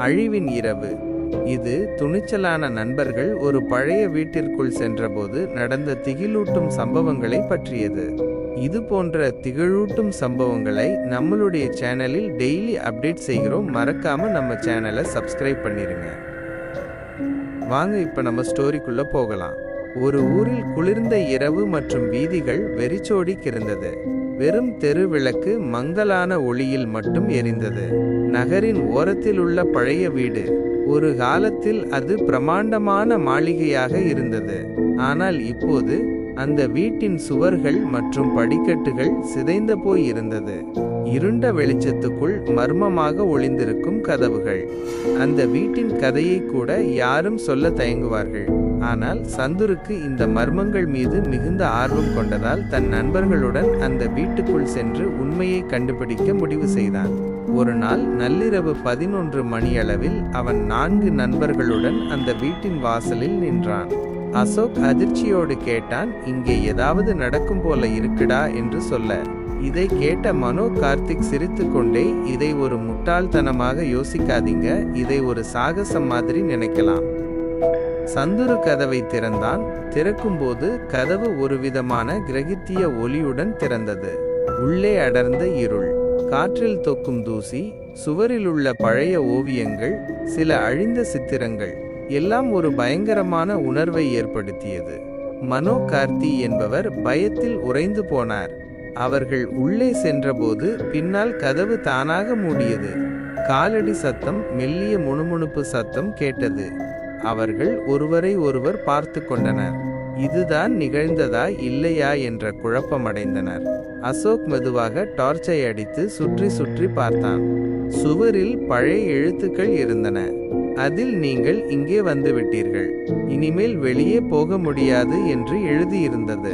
அழிவின் இரவு. இது துணிச்சலான நண்பர்கள் ஒரு பழைய வீட்டிற்குள் சென்றபோது நடந்த திகிலூட்டும் சம்பவங்களை பற்றியது. இது போன்ற திகழூட்டும் சம்பவங்களை நம்மளுடைய சேனலில் டெய்லி அப்டேட் செய்கிறோம். மறக்காம நம்ம சேனலை சப்ஸ்கிரைப் பண்ணிருங்க. வாங்க இப்ப நம்ம ஸ்டோரிக்குள்ள போகலாம். ஒரு ஊரில் குளிர்ந்த இரவு மற்றும் வீதிகள் வெறிச்சோடி கிடந்தது. வெறும் தெருவிளக்கு மங்கலான ஒளியில் மட்டும் எரிந்தது. நகரின் ஓரத்தில் உள்ள பழைய வீடு. ஒரு காலத்தில் அது பிரமாண்டமான மாளிகையாக இருந்தது. ஆனால் இப்போது அந்த வீட்டின் சுவர்கள் மற்றும் படிக்கட்டுகள் சிதைந்து போய் இருந்தது. இருண்ட வெளிச்சத்துக்குள் மர்மமாக ஒளிந்திருக்கும் கதவுகள். அந்த வீட்டின் கதையை கூட யாரும் சொல்ல தயங்குவார்கள். ஆனால் சந்துருக்கு இந்த மர்மங்கள் மீது மிகுந்த ஆர்வம் கொண்டதால் தன் நண்பர்களுடன் அந்த வீட்டுக்குள் சென்று உண்மையை கண்டுபிடிக்க முடிவு செய்தான். ஒரு நாள் நள்ளிரவு பதினொன்று மணியளவில் அவன் நான்கு நண்பர்களுடன் அந்த வீட்டின் வாசலில் நின்றான். அசோக் அதிர்ச்சியோடு கேட்டான் இங்கே ஏதாவது நடக்கும் போல இருக்குடா? என்று சொல்ல. இதை கேட்ட மனோ கார்த்திக் சிரித்துக்கொண்டே இதை ஒரு முட்டாள்தனமாக யோசிக்காதீங்க இதை ஒரு சாகசம் மாதிரி நினைக்கலாம். சந்துரு கதவை திறந்தான். திறக்கும்போது கதவு ஒரு விதமான கிரகித்திய ஒளியுடன் திறந்தது. உள்ளே அடர்ந்த இருள். காற்றில் தொக்கும் தூசி சுவரிலுள்ள பழைய ஓவியங்கள் சில அழிந்த சித்திரங்கள் எல்லாம் ஒரு பயங்கரமான உணர்வை ஏற்படுத்தியது. மனோ கார்த்தி என்பவர் பயத்தில் உறைந்து போனார். அவர்கள் உள்ளே சென்றபோது பின்னால் கதவு தானாக மூடியது. காலடி சத்தம் மெல்லிய முணுமுணுப்பு சத்தம் கேட்டது. அவர்கள் ஒருவரை ஒருவர் பார்த்து கொண்டனர். இதுதான் நிகழ்ந்ததா இல்லையா? என்ற குழப்பமடைந்தனர். அசோக் மெதுவாக டார்ச்சை அடித்து சுற்றி சுற்றி பார்த்தான். சுவரில் பழைய எழுத்துக்கள் இருந்தன. அதில் நீங்கள் இங்கே வந்துவிட்டீர்கள் இனிமேல் வெளியே போக முடியாது என்று எழுதியிருந்தது.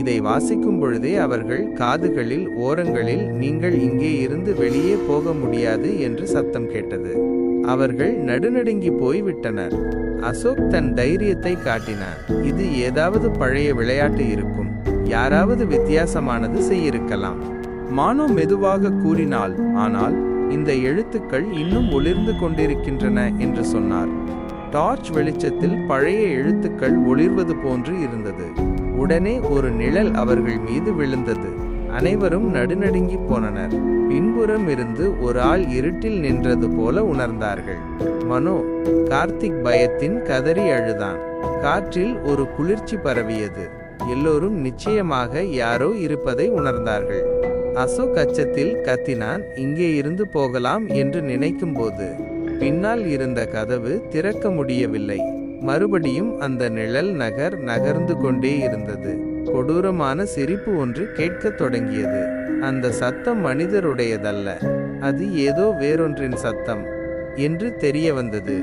இதை வாசிக்கும் பொழுதே அவர்கள் காதுகளில் ஓரங்களில் நீங்கள் இங்கே இருந்து வெளியே போக முடியாது என்று சத்தம் கேட்டது. அவர்கள் நடுநடுங்கி போய் விட்டனர் அசோக் தன் தைரியத்தை காட்டினார் இது ஏதாவது பழைய விளையாட்டு இருக்கும். யாராவது வித்தியாசமானது செய்யிருக்கலாம். மானோ மெதுவாக கூறினாள் ஆனால் இந்த எழுத்துக்கள் இன்னும் ஒளிர்ந்து கொண்டிருக்கின்றன என்று சொன்னார். டார்ச் வெளிச்சத்தில் பழைய எழுத்துக்கள் ஒளிர்வது போன்று இருந்தது. உடனே ஒரு நிழல் அவர்கள் மீது விழுந்தது. அனைவரும் நடுநடுங்கி போனனர். பின்புறம் இருந்து ஒரு ஆள் இருட்டில் நின்றது போல உணர்ந்தார்கள். மனோ கார்த்திக் பயத்தின் கதறி அழுதான். காற்றில் ஒரு குளிர்ச்சி பரவியது. எல்லோரும் நிச்சயமாக யாரோ இருப்பதை உணர்ந்தார்கள். அசோக் அச்சத்தில் கத்தினான் இங்கே இருந்து போகலாம் என்று நினைக்கும்போது பின்னால் இருந்த கதவு திறக்க முடியவில்லை. மறுபடியும் அந்த நிழல் நகர் நகர்ந்து கொண்டே இருந்தது. கொடூரமான சிரிப்பு ஒன்று கேட்கத் தொடங்கியது. அந்த சத்தம் மனிதருடையதல்ல. அது ஏதோ வேறொன்றின் சத்தம் என்று தெரிய வந்தது.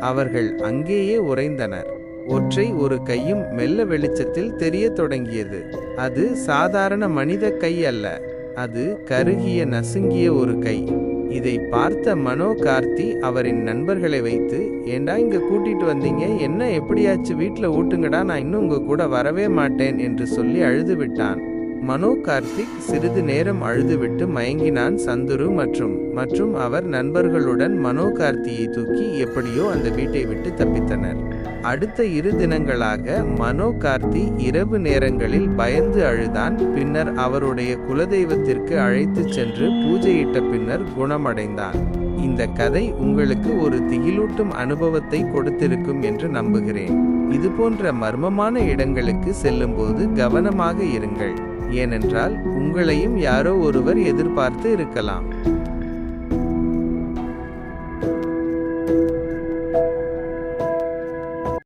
அவர்கள் அங்கேயே உறைந்தனர். ஒற்றை ஒரு கையும் மெல்ல வெளிச்சத்தில் தெரியத் தொடங்கியது. அது சாதாரண மனித கை அல்ல. அது கருகிய நசுங்கிய ஒரு கை. இதை பார்த்த மனோ கார்த்தி அவரின் நண்பர்களை வைத்து ஏண்டா இங்க கூட்டிட்டு வந்தீங்க? என்ன எப்படியாச்சு வீட்டில் ஊட்டுங்கடா நான் இன்னும் உங்க கூட வரவே மாட்டேன் என்று சொல்லி அழுது விட்டான் மனோ கார்த்திக் சிறிது நேரம் அழுதுவிட்டு மயங்கினான் சந்துரு மற்றும் மற்றும் அவர் நண்பர்களுடன் மனோ கார்த்தியை தூக்கி எப்படியோ அந்த வீட்டை விட்டு தப்பித்தனர். அடுத்த இரு தினங்களாக மனோ கார்த்தி இரவு நேரங்களில் பயந்து அழுதான் பின்னர் அவருடைய குலதெய்வத்திற்கு அழைத்து சென்று பூஜையிட்ட பின்னர் குணமடைந்தான். இந்த கதை உங்களுக்கு ஒரு திகிலூட்டும் அனுபவத்தை கொடுத்திருக்கும் என்று நம்புகிறேன். இதுபோன்ற மர்மமான இடங்களுக்கு செல்லும்போது கவனமாக இருங்கள். ஏனென்றால் உங்களையும் யாரோ ஒருவர் எதிர்பார்த்து இருக்கலாம்.